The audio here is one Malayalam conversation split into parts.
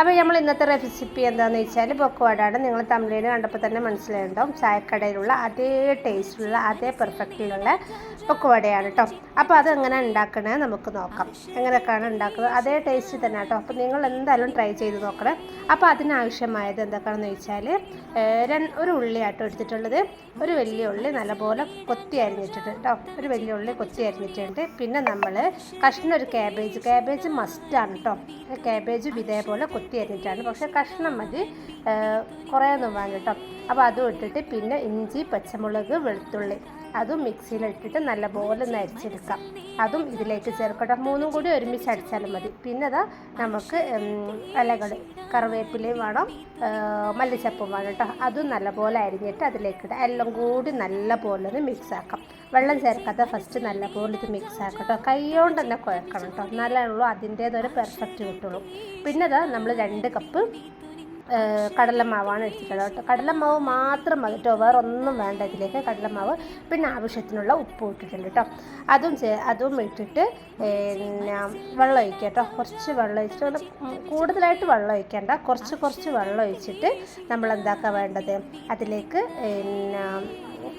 അപ്പോൾ നമ്മൾ ഇന്നത്തെ റെസിപ്പി എന്താണെന്ന് വെച്ചാൽ പൊക്കുവാടാണ്. നിങ്ങൾ തമിഴിൽ കണ്ടപ്പോൾ തന്നെ മനസ്സിലായിട്ടുണ്ടാവും. ചായക്കടയിലുള്ള അതേ ടേസ്റ്റിലുള്ള അതേ പെർഫെക്റ്റിലുള്ള പൊക്കുവടയാണ് കേട്ടോ അപ്പോൾ അത് എങ്ങനെ ഉണ്ടാക്കണേ നമുക്ക് നോക്കാം. എങ്ങനെയൊക്കെയാണ് ഉണ്ടാക്കുന്നത്? അതേ ടേസ്റ്റ് തന്നെ കേട്ടോ അപ്പോൾ നിങ്ങൾ എന്തായാലും ട്രൈ ചെയ്ത് നോക്കണേ. അപ്പോൾ അതിനാവശ്യമായത് എന്തൊക്കെയാണെന്ന് വെച്ചാൽ ഒരു ഉള്ളിയാട്ടോ എടുത്തിട്ടുള്ളത്. ഒരു വലിയ ഉള്ളി നല്ലപോലെ കൊത്തി അരിഞ്ഞിട്ടുണ്ട് കേട്ടോ ഒരു വലിയ ഉള്ളി കൊത്തി അരിഞ്ഞിട്ടുണ്ട്. പിന്നെ നമ്മൾ കഷ്ണം ഒരു ക്യാബേജ് ക്യാബേജ് മസ്റ്റാണ് കേട്ടോ ക്യാബേജും ഇതേപോലെ കൊത്തി അരിഞ്ഞിട്ടാണ് പക്ഷേ കഷ്ണം മതി. ഏഹ്, കുറേ ഒന്നും വേണ്ട കേട്ടോ. അപ്പോൾ അതും ഇട്ടിട്ട് പിന്നെ ഇഞ്ചി പച്ചമുളക് വെളുത്തുള്ളി. അതും മിക്സിയിലിട്ടിട്ട് നല്ലപോലെ ഒന്ന് അരിച്ചെടുക്കാം. അതും ഇതിലേക്ക് ചേർക്കട്ടെ. മൂന്നും കൂടി ഒരുമിച്ച് അടിച്ചാലും മതി. പിന്നെ അതാ നമുക്ക് ഇലകൾ കറിവേപ്പിലയും വേണം മല്ലിച്ചപ്പും വേണം കേട്ടോ. അതും നല്ലപോലെ അരിഞ്ഞിട്ട് അതിലേക്ക് ഇടാം. എല്ലാം കൂടി നല്ലപോലെ ഒന്ന് മിക്സാക്കാം വെള്ളം ചേർക്കാതെ ഫസ്റ്റ് നല്ലപോലെ ഇത് മിക്സ് ആക്കാം കേട്ടോ. കൈകൊണ്ട് തന്നെ കുഴക്കണം കേട്ടോ. എന്നാലേ ഉള്ളൂ അതിന്റേതൊരു പെർഫെക്റ്റ് കിട്ടുള്ളൂ. പിന്നെ അതാ നമ്മൾ രണ്ട് കപ്പ് കടലമാവാണ് എടുത്തിട്ടുള്ളത് കേട്ടോ. കടലമാവ് മാത്രം മതി കേട്ടോ. വേറെ ഒന്നും വേണ്ട ഇതിലേക്ക് കടലമാവ്. പിന്നെ ആവശ്യത്തിനുള്ള ഉപ്പ് ഇട്ടിട്ടുണ്ട് കേട്ടോ. അതും അതും ഇട്ടിട്ട് പിന്നെ വെള്ളം ഒഴിക്കുക കേട്ടോ. കുറച്ച് വെള്ളം ഒഴിച്ചിട്ട് കൂടുതലായിട്ട് വെള്ളം ഒഴിക്കേണ്ട. കുറച്ച് കുറച്ച് വെള്ളം ഒഴിച്ചിട്ട് നമ്മൾ എന്താക്കാൻ വേണ്ടത്? അതിലേക്ക് പിന്നെ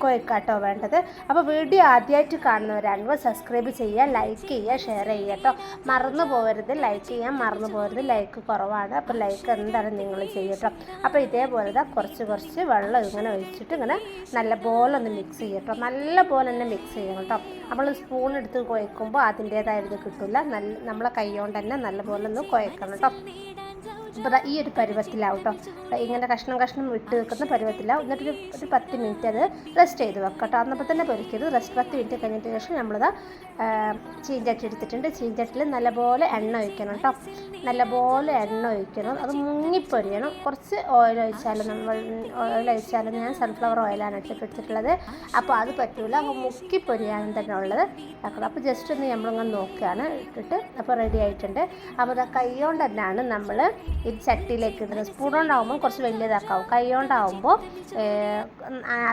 കുഴക്കാട്ടോ വേണ്ടത്. അപ്പോൾ വീഡിയോ ആദ്യമായിട്ട് കാണുന്നവരാണെങ്കിൽ സബ്സ്ക്രൈബ് ചെയ്യുക ലൈക്ക് ചെയ്യുക ഷെയർ ചെയ്യുക കേട്ടോ. മറന്നു പോകരുത്. ലൈക്ക് ചെയ്യാൻ മറന്നു പോകരുത്. ലൈക്ക് കുറവാണ്. അപ്പോൾ ലൈക്ക് എന്തായാലും നിങ്ങൾ ചെയ്യട്ടോ അപ്പോൾ ഇതേപോലെ തന്നെ കുറച്ച് കുറച്ച് വെള്ളം ഇങ്ങനെ ഒഴിച്ചിട്ട് ഇങ്ങനെ നല്ലപോലെ ഒന്ന് മിക്സ് ചെയ്യട്ടോ നല്ലപോലെ തന്നെ മിക്സ് ചെയ്യണം കേട്ടോ. നമ്മൾ സ്പൂൺ എടുത്ത് കുഴക്കുമ്പോൾ അതിന്റേതായത് കിട്ടില്ല നല്ല നമ്മളെ കൈ കൊണ്ട് തന്നെ നല്ലപോലെ ഒന്ന് കുഴക്കണം കേട്ടോ. അപ്പോൾ ഈ ഒരു പരുവത്തിലാവും കേട്ടോ ഇങ്ങനെ കഷ്ണം കഷ്ണം വിട്ട് വെക്കുന്ന പരുവത്തിലാവും. എന്നിട്ടൊരു ഒരു പത്ത് മിനിറ്റ് അത് റെസ്റ്റ് ചെയ്ത് വെക്കാം കേട്ടോ അന്നപ്പോൾ തന്നെ പൊരിക്കരുത്. റെസ്റ്റ് പത്ത് മിനിറ്റ് കഴിഞ്ഞിട്ട് ശേഷം നമ്മളിത് ചീഞ്ചട്ടി എടുത്തിട്ടുണ്ട്. ചീഞ്ചട്ടിൽ നല്ലപോലെ എണ്ണ ഒഴിക്കണം കേട്ടോ നല്ലപോലെ എണ്ണ ഒഴിക്കണം. അത് മുങ്ങിപ്പൊരിയണം. കുറച്ച് ഓയിൽ ഒഴിച്ചാലും നമ്മൾ ഓയിൽ ഒഴിച്ചാലും ഞാൻ സൺഫ്ലവർ ഓയിലാണ് ഇട്ടിട്ട് എടുത്തിട്ടുള്ളത് അപ്പോൾ അത് പറ്റൂല. അപ്പോൾ മുക്കി പൊരിയാണ് തന്നെ ഉള്ളത്. ആക്കണം അപ്പോൾ ജസ്റ്റ് ഒന്ന് നമ്മളിങ്ങനെ നോക്കുകയാണ്. ഇട്ടിട്ട് അപ്പോൾ റെഡി ആയിട്ടുണ്ട്. അപ്പോൾ കൈ കൊണ്ട് തന്നെയാണ് നമ്മൾ ഇത് ചട്ടിയിലേക്ക് ഇടുന്നത് സ്പൂൺ കൊണ്ടാകുമ്പോൾ കുറച്ച് വലിയതാക്കാവും. കൈ കൊണ്ടാവുമ്പോൾ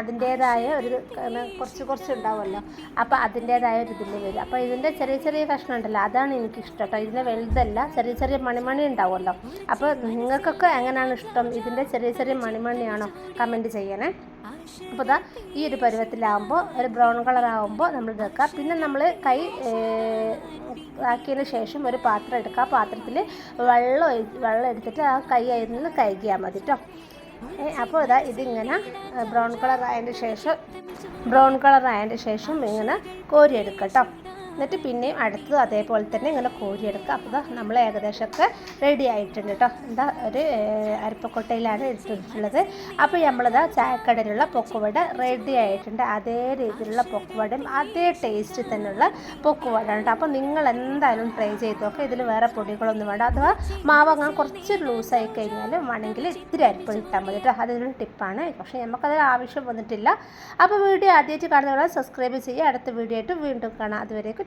അതിന്റേതായ ഒരു കുറച്ച് കുറച്ച് ഉണ്ടാവുമല്ലോ അപ്പോൾ അതിന്റേതായ ഒരു ഇതിൽ വരും. അപ്പോൾ ഇതിന്റെ ചെറിയ ചെറിയ കഷ്ണം ഉണ്ടല്ലോ അതാണ് എനിക്ക് ഇഷ്ടം കേട്ടോ ഇതിന്റെ വലുതല്ല ചെറിയ ചെറിയ മണിമണി ഉണ്ടാവുമല്ലോ. അപ്പോൾ നിങ്ങൾക്കൊക്കെ എങ്ങനെയാണ് ഇഷ്ടം? ഇതിന്റെ ചെറിയ ചെറിയ മണിമണിയാണോ കമന്റ് ചെയ്യണേ? അപ്പോൾ ഇതാ ഈ ഒരു പരുവത്തിലാകുമ്പോൾ ഒരു ബ്രൗൺ കളർ ആകുമ്പോൾ നമ്മൾ ഇതെക്കുക പിന്നെ നമ്മൾ കൈ ആക്കിയതിന് ശേഷം ഒരു പാത്രം എടുക്കുക പാത്രത്തിൽ വെള്ളം വെള്ളം എടുത്തിട്ട് ആ കൈ അതിൽ നിന്ന് കഴുകിയാൽ മതി കേട്ടോ അപ്പോൾ ഇതാ ഇതിങ്ങനെ ബ്രൗൺ കളർ ആയതിന്റെ ശേഷം ബ്രൗൺ കളർ ആയതിന്റെ ശേഷം ഇങ്ങനെ കോരിയെടുക്കാം കേട്ടോ എന്നിട്ട് പിന്നെയും അടുത്തത് അതേപോലെ തന്നെ ഇങ്ങനെ കോരിയെടുക്കുക. അപ്പോൾ നമ്മൾ ഏകദേശമൊക്കെ റെഡി ആയിട്ടുണ്ട് കേട്ടോ. എന്താ ഒരു അരിപ്പക്കൊട്ടയിലാണ് എടുത്തിട്ടുള്ളത്. അപ്പോൾ നമ്മളിതാ ചായക്കടയിലുള്ള പൊക്കുവട റെഡി ആയിട്ടുണ്ട്. അതേ രീതിയിലുള്ള പൊക്കുവടയും അതേ ടേസ്റ്റിൽ തന്നെയുള്ള പൊക്കുവട കേട്ടോ. അപ്പോൾ നിങ്ങൾ എന്തായാലും ട്രൈ ചെയ്ത് നോക്കുക ഇതിൽ വേറെ പൊടികളൊന്നും വേണ്ട. അഥവാ മാവ് അങ്ങനെ കുറച്ച് ലൂസായി കഴിഞ്ഞാൽ വേണമെങ്കിൽ ഇത്തിരി അരിപ്പ് ഇട്ടാൽ മതി കേട്ടോ. അതൊരു ടിപ്പാണ് പക്ഷേ നമുക്കത് ആവശ്യം വന്നിട്ടില്ല. അപ്പോൾ വീഡിയോ ആദ്യമായിട്ട് കാണുന്നവരെ സബ്സ്ക്രൈബ് ചെയ്യുക. അടുത്ത വീഡിയോ ആയിട്ട് വീണ്ടും കാണാം. അതുവരേക്കും